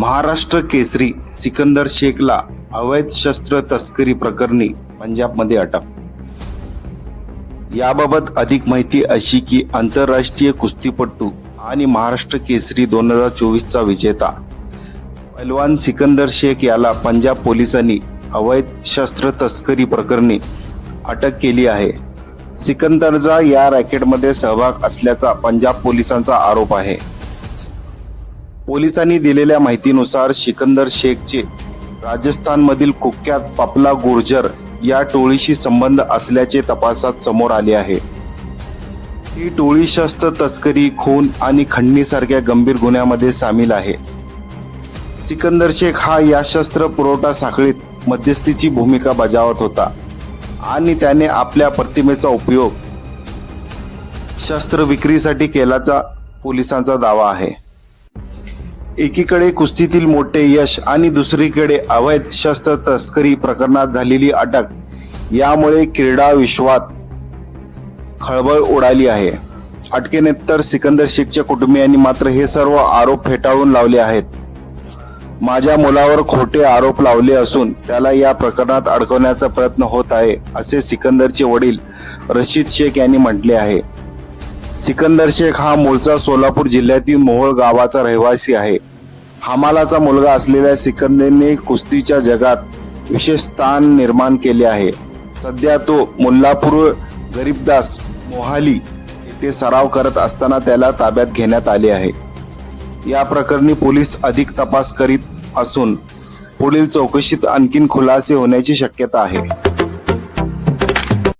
महाराष्ट्र केसरी सिकंदर शेखला अवैध शस्त्र तस्करी प्रकरणी पंजाबमध्ये अटक. याबाबत अधिक माहिती अशी की आंतरराष्ट्रीय कुस्तीपटू आणि महाराष्ट्र केसरी दोन हजार चोवीसचा विजेता. पैलवान सिकंदर शेख याला पंजाब पोलिसांनी अवैध शस्त्र तस्करी प्रकरणी अटक केली आहे. सिकंदरचा या रॅकेटमध्ये सहभाग असल्याचा पंजाब पोलिसांचा आरोप आहे. पोलिसांनी दिलेल्या माहितीनुसार सिकंदर शेखचे राजस्थानमधील कुख्यात पपला गुर्जर या टोळीशी संबंध असल्याचे तपासात समोर आले आहे. ही टोळी शस्त्र तस्करी खून आणि खंडणीसारख्या गंभीर गुन्ह्यामध्ये सामील आहे. सिकंदर शेख हा या शस्त्र पुरवठा साखळीत मध्यस्थीची भूमिका बजावत होता आणि त्याने आपल्या प्रतिमेचा उपयोग शस्त्र विक्रीसाठी केल्याचा पोलिसांचा दावा आहे. एकीकडे कुस्तीतील मोठे यश आणि दुसरीकडे अवैध शस्त्र तस्करी प्रकरणात झालेली अटक. यामुळे क्रीडा विश्वात खळबळ उडाली आहे. अटकेनंतर सिकंदर शेखच्या कुटुंबियांनी मात्र हे सर्व आरोप फेटाळून लावले आहेत. माझ्या मुलावर खोटे आरोप लावले असून त्याला या प्रकरणात अडकवण्याचा प्रयत्न होत आहे असे सिकंदरचे वडील रशीद शेख यांनी म्हटले आहे. सिकंदर शेख हा मूळचा सोलापूर जिल्ह्यातील मोहोळ गावाचा रहिवासी आहे. हमालाचा मुलगा असलेल्या सिकंदरने कुस्तीच्या जगात विशेष स्थान निर्माण केले आहे. सध्या तो मुल्लापूर गरीबदास मोहाली येथे सराव करत असताना त्याला ताब्यात घेण्यात आले आहे. या प्रकरणी पोलीस अधिक तपास करीत असून पुढील चौकशीत आणखीन खुलासे होण्याची शक्यता आहे.